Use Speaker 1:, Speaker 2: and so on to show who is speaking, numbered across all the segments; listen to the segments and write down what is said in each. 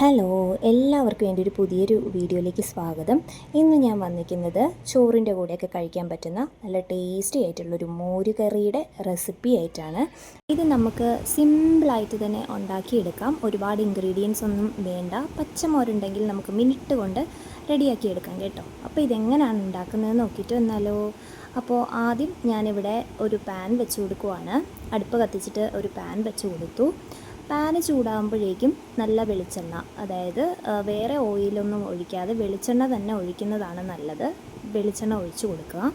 Speaker 1: Hello എല്ലാവർക്കും വേണ്ടി ഒരു പുതിയൊരു വീഡിയോയിലേക്ക് സ്വാഗതം. ഇന്ന് ഞാൻ വന്നിരിക്കുന്നത് ചോറിന്റെ കൂടെയൊക്കെ കഴിക്കാൻ പറ്റുന്ന നല്ല ടേസ്റ്റി ആയിട്ടുള്ളൊരു മോര് കറിയുടെ റെസിപ്പി ആയിട്ടാണ്. ഇത് നമുക്ക് സിമ്പിളായിട്ട് തന്നെ ഉണ്ടാക്കിയെടുക്കാം. ഒരുപാട് ഇൻഗ്രീഡിയൻസ് ഒന്നും വേണ്ട. പച്ചമോരുണ്ടെങ്കിൽ നമുക്ക് മിനിറ്റ് കൊണ്ട് റെഡിയാക്കി എടുക്കാം കേട്ടോ. അപ്പോൾ ഇതെങ്ങനെയാണ് ഉണ്ടാക്കുന്നത് നോക്കിയിട്ട് വന്നാലോ. അപ്പോൾ ആദ്യം ഞാനിവിടെ ഒരു പാൻ വെച്ച് കൊടുക്കുവാണ്. അടുപ്പ് കത്തിച്ചിട്ട് ഒരു പാൻ വെച്ച് കൊടുത്തു. പാന് ചൂടാകുമ്പോഴേക്കും നല്ല വെളിച്ചെണ്ണ അതായത് വേറെ ഓയിലൊന്നും ഒഴിക്കാതെ വെളിച്ചെണ്ണ തന്നെ ഒഴിക്കുന്നതാണ് നല്ലത്. വെളിച്ചെണ്ണ ഒഴിച്ചു കൊടുക്കുക.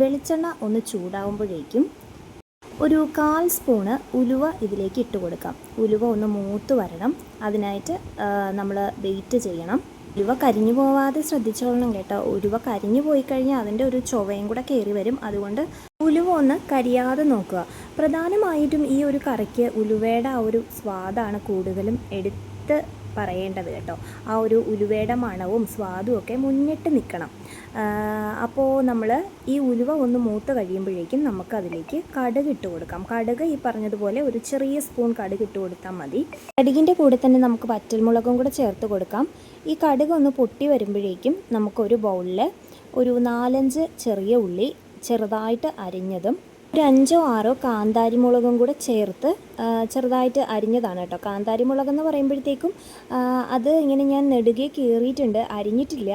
Speaker 1: വെളിച്ചെണ്ണ ഒന്ന് ചൂടാകുമ്പോഴേക്കും ഒരു കാൽ സ്പൂണ് ഉലുവ ഇതിലേക്ക് ഇട്ട് കൊടുക്കാം. ഉലുവ ഒന്ന് മൂത്ത് വരണം. അതിനായിട്ട് നമ്മൾ വെയിറ്റ് ചെയ്യണം. ഉലുവ കരിഞ്ഞു പോവാതെ ശ്രദ്ധിച്ചോളണം കേട്ടോ. ഉലുവ കരിഞ്ഞു പോയി കഴിഞ്ഞാൽ അതിന്റെ ഒരു ചൊവയും കൂടെ കയറി വരും. അതുകൊണ്ട് ഉലുവ ഒന്ന് കരിയാതെ നോക്കുക. പ്രധാനമായിട്ടും ഈ ഒരു കറിക്ക് ഉലുവയുടെ ആ ഒരു സ്വാദാണ് കൂടുതലും എടുത്ത് പറയേണ്ടത് കേട്ടോ. ആ ഒരു ഉലുവയുടെ മണവും സ്വാദും ഒക്കെ മുന്നിട്ട് നിൽക്കണം. അപ്പോൾ നമ്മൾ ഈ ഉലുവ ഒന്ന് മൂത്ത് കഴിയുമ്പോഴേക്കും നമുക്ക് അതിലേക്ക് കടുക് ഇട്ട് കൊടുക്കാം. കടുക് ഈ പറഞ്ഞതുപോലെ ഒരു ചെറിയ സ്പൂൺ കടുക് ഇട്ട് കൊടുത്താൽ മതി. കടുകിന്റെ കൂടെ തന്നെ നമുക്ക് വറ്റൽമുളകും കൂടെ ചേർത്ത് കൊടുക്കാം. ഈ കടുക് ഒന്ന് പൊട്ടി വരുമ്പോഴേക്കും നമുക്കൊരു ബൗളിൽ ഒരു നാലഞ്ച് ചെറിയ ഉള്ളി ചെറുതായിട്ട് അരിഞ്ഞതും ഒരു അഞ്ചോ ആറോ കാന്താരി മുളകും കൂടെ ചേർത്ത് ചെറുതായിട്ട് അരിഞ്ഞതാണ് കേട്ടോ. കാന്താരി മുളക് എന്ന് പറയുമ്പോഴത്തേക്കും അത് ഇങ്ങനെ ഞാൻ നെടുകെ കീറിയിട്ടുണ്ട് അരിഞ്ഞിട്ടില്ല.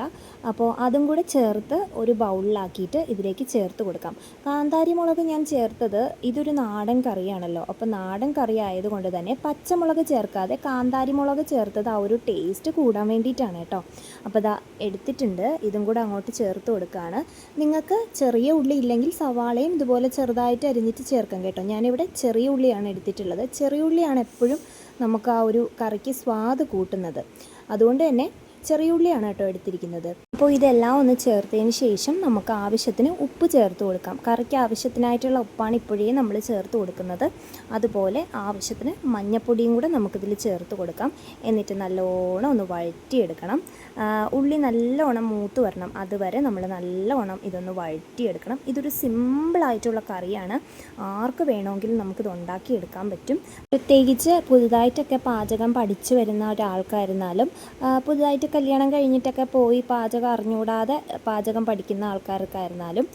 Speaker 1: അപ്പോൾ അതും കൂടെ ചേർത്ത് ഒരു ബൗളിലാക്കിയിട്ട് ഇതിലേക്ക് ചേർത്ത് കൊടുക്കാം. കാന്താരി മുളക് ഞാൻ ചേർത്തത് ഇതൊരു നാടൻ കറിയാണല്ലോ. അപ്പോൾ നാടൻ കറി ആയതുകൊണ്ട് തന്നെ പച്ചമുളക് ചേർക്കാതെ കാന്താരി മുളക് ചേർത്തത് ആ ഒരു ടേസ്റ്റ് കൂടാൻ വേണ്ടിയിട്ടാണ് കേട്ടോ. അപ്പോൾ ഇതാ എടുത്തിട്ടുണ്ട് ഇതും കൂടെ അങ്ങോട്ട് ചേർത്ത് കൊടുക്കുകയാണ്. നിങ്ങൾക്ക് ചെറിയ ഉള്ളി ഇല്ലെങ്കിൽ സവാളയും ഇതുപോലെ ചെറുതായിട്ട് അരിഞ്ഞിട്ട് ചേർക്കാം കേട്ടോ. ഞാനിവിടെ ചെറിയ ഉള്ളിയാണ് എടുത്തിട്ടുള്ളത്. ചെറിയ ഉള്ളിയാണ് എപ്പോഴും നമുക്ക് ആ ഒരു കറിക്ക് സ്വാദ് കൂട്ടുന്നത്. അതുകൊണ്ട് തന്നെ ചെറിയ ഉള്ളിയാണ് കേട്ടോ എടുത്തിരിക്കുന്നത്. അപ്പോൾ ഇതെല്ലാം ഒന്ന് ചേർത്തതിന് ശേഷം നമുക്ക് ആവശ്യത്തിന് ഉപ്പ് ചേർത്ത് കൊടുക്കാം. കറിക്ക് ആവശ്യത്തിനായിട്ടുള്ള ഉപ്പാണ് ഇപ്പോഴേ നമ്മൾ ചേർത്ത് കൊടുക്കുന്നത്. അതുപോലെ ആവശ്യത്തിന് മഞ്ഞപ്പൊടിയും കൂടെ നമുക്കിതിൽ ചേർത്ത് കൊടുക്കാം. എന്നിട്ട് നല്ലോണം ഒന്ന് വഴറ്റിയെടുക്കണം. ഉള്ളി നല്ലോണം മൂത്ത് വരണം. അതുവരെ നമ്മൾ നല്ലോണം ഇതൊന്ന് വഴറ്റിയെടുക്കണം. ഇതൊരു സിമ്പിളായിട്ടുള്ള കറിയാണ്. ആർക്ക് വേണമെങ്കിലും നമുക്കിത് ഉണ്ടാക്കിയെടുക്കാൻ പറ്റും. പ്രത്യേകിച്ച് പുതുതായിട്ടൊക്കെ പാചകം പഠിച്ചു വരുന്ന ഒരാൾക്കായിരുന്നാലും പുതുതായിട്ട് കല്യാണം കഴിഞ്ഞിട്ടൊക്കെ പോയി പാചകം അറിഞ്ഞുകൂടാതെ പാചകം പഠിക്കുന്ന ആൾക്കാർക്കായിരുന്നാലും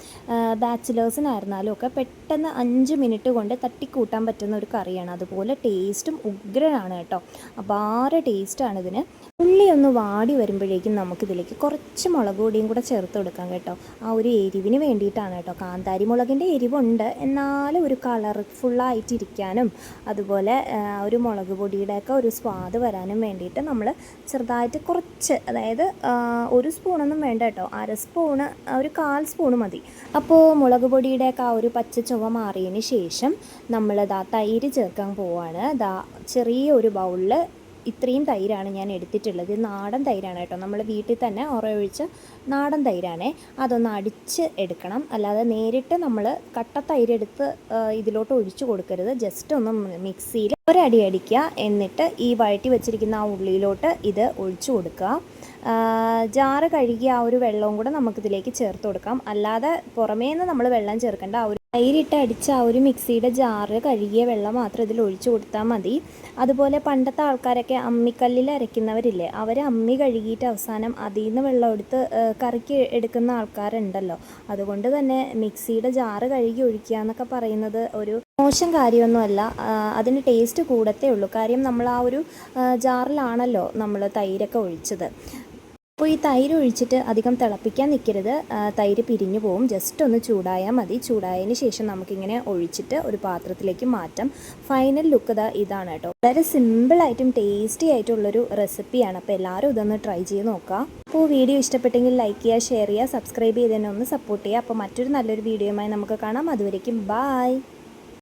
Speaker 1: ബാച്ചിലേഴ്സിനായിരുന്നാലും ഒക്കെ പെട്ടെന്ന് അഞ്ച് മിനിറ്റ് കൊണ്ട് തട്ടിക്കൂട്ടാൻ പറ്റുന്ന ഒരു കറിയാണ്. അതുപോലെ ടേസ്റ്റും ഉഗ്രനാണ് കേട്ടോ. അപാര ടേസ്റ്റാണ് ഇതിന്. ഉള്ളി ഒന്ന് വാടി വരുമ്പോഴേക്കും നമുക്കിതിലേക്ക് കുറച്ച് മുളക് പൊടിയും കൂടെ ചേർത്ത് കൊടുക്കാം കേട്ടോ. ആ ഒരു എരിവിന് വേണ്ടിയിട്ടാണ് കേട്ടോ. കാന്താരി മുളകിന്റെ എരിവുണ്ട്. എന്നാലും ഒരു കളർഫുള്ളായിട്ടിരിക്കാനും അതുപോലെ ഒരു മുളക് പൊടിയുടെയൊക്കെ ഒരു സ്വാദ് വരാനും വേണ്ടിയിട്ട് നമ്മൾ ചെറുതായിട്ട് കുറച്ച് അതായത് ഒരു സ്പൂണൊന്നും വേണ്ട കേട്ടോ. അര സ്പൂണ് ഒരു കാൽ സ്പൂൺ മതി. അപ്പോൾ മുളക് പൊടിയുടെയൊക്കെ ആ ഒരു പച്ച ചുവ മാറിയതിന് ശേഷം നമ്മൾ ദാ തൈര് ചേർക്കാൻ പോവാണ്. ദാ ചെറിയ ഒരു ബൗളിൽ ഇത്രയും തൈരാണ് ഞാൻ എടുത്തിട്ടുള്ളത്. നാടൻ തൈരാണ് കേട്ടോ. നമ്മൾ വീട്ടിൽ തന്നെ ഉറയൊഴിച്ച നാടൻ തൈരാണേ. അതൊന്ന് അടിച്ച് എടുക്കണം. അല്ലാതെ നേരിട്ട് നമ്മൾ കട്ട തൈരെടുത്ത് ഇതിലോട്ട് ഒഴിച്ചു കൊടുക്കരുത്. ജസ്റ്റ് ഒന്ന് മിക്സിയിൽ ഒരടി അടിക്കുക. എന്നിട്ട് ഈ വഴറ്റി വെച്ചിരിക്കുന്ന ആ ഉള്ളിയിലോട്ട് ഇത് ഒഴിച്ചു കൊടുക്കുക. ജാറ് കഴുകിയ ആ ഒരു വെള്ളവും കൂടെ നമുക്കിതിലേക്ക് ചേർത്ത് കൊടുക്കാം. അല്ലാതെ പുറമേ നിന്ന് നമ്മൾ വെള്ളം ചേർക്കേണ്ട ആ ഒരു തൈരിട്ട് അടിച്ച ആ ഒരു മിക്സിയുടെ ജാറ് കഴുകിയ വെള്ളം മാത്രം ഇതിൽ ഒഴിച്ചു കൊടുത്താൽ മതി. അതുപോലെ പണ്ടത്തെ ആൾക്കാരൊക്കെ അമ്മിക്കല്ലിൽ അരയ്ക്കുന്നവരില്ലേ അവർ അമ്മി കഴുകിയിട്ട് അവസാനം അതിൽ നിന്ന് വെള്ളം എടുത്ത് കറിക്ക് എടുക്കുന്ന ആൾക്കാരുണ്ടല്ലോ. അതുകൊണ്ട് തന്നെ മിക്സിയുടെ ജാറ് കഴുകി ഒഴിക്കുക എന്നൊക്കെ പറയുന്നത് ഒരു മോശം കാര്യമൊന്നുമല്ല. അതിന് ടേസ്റ്റ് കൂടത്തേ ഉള്ളൂ. കാര്യം നമ്മൾ ആ ഒരു ജാറിലാണല്ലോ നമ്മൾ തൈരൊക്കെ ഒഴിച്ചത്. അപ്പോൾ ഈ തൈര് ഒഴിച്ചിട്ട് അധികം തിളപ്പിക്കാൻ നിൽക്കരുത്. തൈര് പിരിഞ്ഞു പോവും. ജസ്റ്റ് ഒന്ന് ചൂടായാൽ മതി. ചൂടായതിന് ശേഷം നമുക്കിങ്ങനെ ഒഴിച്ചിട്ട് ഒരു പാത്രത്തിലേക്ക് മാറ്റാം. ഫൈനൽ ലുക്ക് ഇതാ ഇതാണ് കേട്ടോ. വളരെ സിമ്പിളായിട്ടും ടേസ്റ്റി ആയിട്ടുള്ളൊരു റെസിപ്പിയാണ് അപ്പോൾ എല്ലാവരും ഇതൊന്ന് ട്രൈ ചെയ്ത് നോക്കുക. അപ്പോൾ വീഡിയോ ഇഷ്ടപ്പെട്ടെങ്കിൽ ലൈക്ക് ചെയ്യുക ഷെയർ ചെയ്യുക സബ്സ്ക്രൈബ് ചെയ്തതിനെ ഒന്ന് സപ്പോർട്ട് ചെയ്യുക. അപ്പോൾ മറ്റൊരു നല്ലൊരു വീഡിയോയുമായി നമുക്ക് കാണാം. അതുവരേക്കും ബായ്